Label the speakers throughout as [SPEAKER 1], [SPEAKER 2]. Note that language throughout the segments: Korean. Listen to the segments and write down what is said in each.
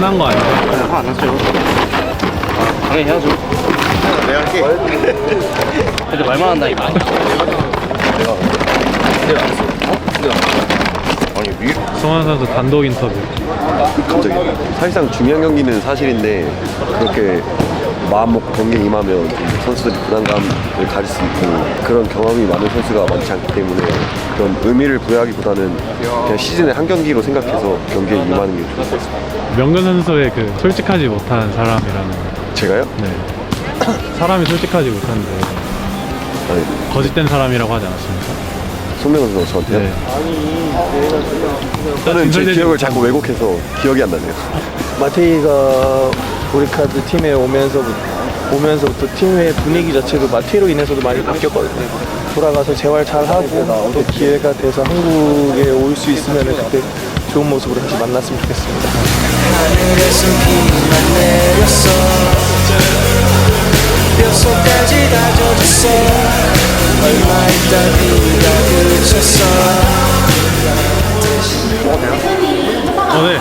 [SPEAKER 1] 화난 거 아니야? 화안 났어요. 아, 당연히 해야죠.
[SPEAKER 2] 내가 할게.
[SPEAKER 1] 근데 말만 한다니까.
[SPEAKER 2] 아니, 위,
[SPEAKER 3] 성환 선수 단독 인터뷰.
[SPEAKER 2] 갑자기. 사실상 중요한 경기는 사실인데 그렇게 마음 먹고 경기에 임하면 좀 선수들이 부담감을 가질 수 있고 그런 경험이 많은 선수가 많지 않기 때문에 그런 의미를 부여하기보다는 그냥 시즌의 한 경기로 생각해서 경기에 임하는 게 좋을 것 같습니다.
[SPEAKER 3] 명근 선수의 그 솔직하지 못한 사람이라는.
[SPEAKER 2] 제가요?
[SPEAKER 3] 네. 사람이 솔직하지 못한데
[SPEAKER 2] 아니
[SPEAKER 3] 거짓된 사람이라고 하지 않았습니까?
[SPEAKER 2] 손명호 선수 저한테요?
[SPEAKER 3] 네.
[SPEAKER 2] 저는 제 기억을 자꾸 왜곡해서 기억이 안 나네요.
[SPEAKER 4] 마테이가 우리 카드 팀에 오면서부터, 오면서부터 팀의 분위기 자체도 마테이로 인해서도 많이 바뀌었거든요. 돌아가서 재활 잘 하고 또 기회가 돼서 한국에 올 수 있으면 그때 좋은 모습으로 다시 만났으면 좋겠습니다.
[SPEAKER 5] 하늘에서 비만 내렸어 뼛속까지 다져졌어 얼마 있다 비가 그쳤어
[SPEAKER 3] 어, 네.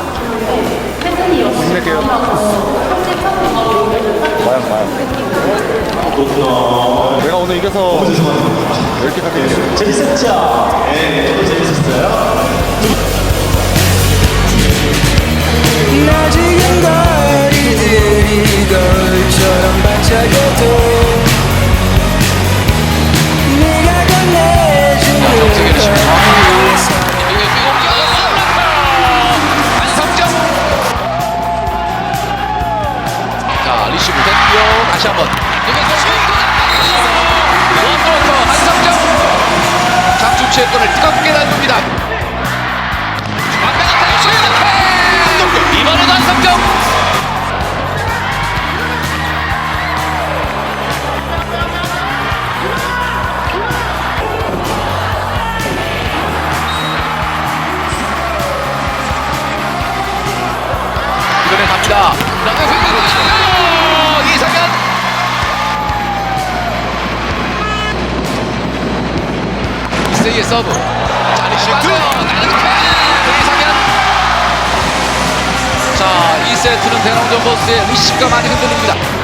[SPEAKER 2] 내가 오늘 이겨서 이렇게 가게 됐어요.
[SPEAKER 5] 낮은 거리들이 거울처
[SPEAKER 6] 끈을 뜨겁게 달굽니다. 완벽한 슈팅! 이번에도 한성정. 이번에 갑니다. 이세이의 서브. 자. 이상현. 자, 2세트는 대롱전 버스의 리시브가 많이 흔들립니다.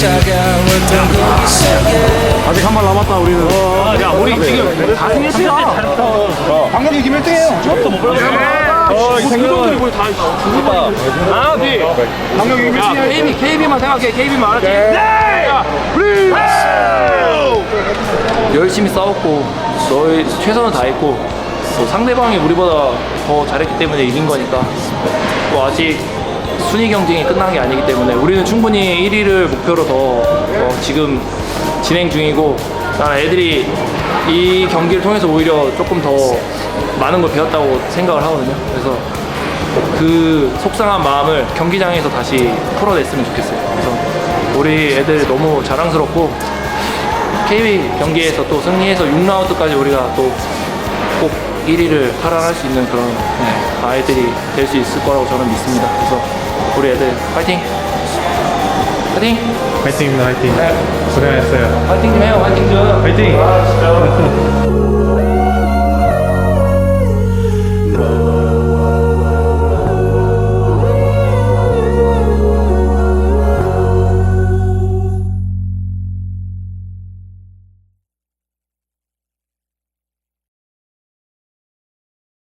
[SPEAKER 5] 차가웠던 공기 속에
[SPEAKER 3] 아직 한 발 남았다 우리는. 야 우리 지금 다 승했어. 방금 이기면 1등이에요. 저부터 못 보여. 어, 생각들이 거의 다 있어. 아, 뒤. 방금 이기면 1등이야. KB, KB만 생각해. KB만 알았지? 네!
[SPEAKER 7] 열심히 싸웠고 저희 최선을 다했고 또 상대방이 우리보다 더 잘했기 때문에 이긴 거니까 또 아직 순위 경쟁이 끝난 게 아니기 때문에 우리는 충분히 1위를 목표로 더 어, 지금 진행 중이고 나는 애들이 이 경기를 통해서 오히려 조금 더 많은 걸 배웠다고 생각을 하거든요. 그래서 그 속상한 마음을 경기장에서 다시 풀어냈으면 좋겠어요. 그래서 우리 애들 너무 자랑스럽고 KB 경기에서 또 승리해서 6라운드까지 우리가 또 꼭 1위를 탈환할 수 있는 그런 네, 아이들이 될 수 있을 거라고 저는 믿습니다. 그래서 우리 애들 파이팅! 파이팅!
[SPEAKER 3] 파이팅입니다, 파이팅.
[SPEAKER 7] 네,
[SPEAKER 3] 고생하셨어요.
[SPEAKER 7] 파이팅 좀 해요, 파이팅 좀!
[SPEAKER 3] 파이팅!
[SPEAKER 7] 아, 진짜.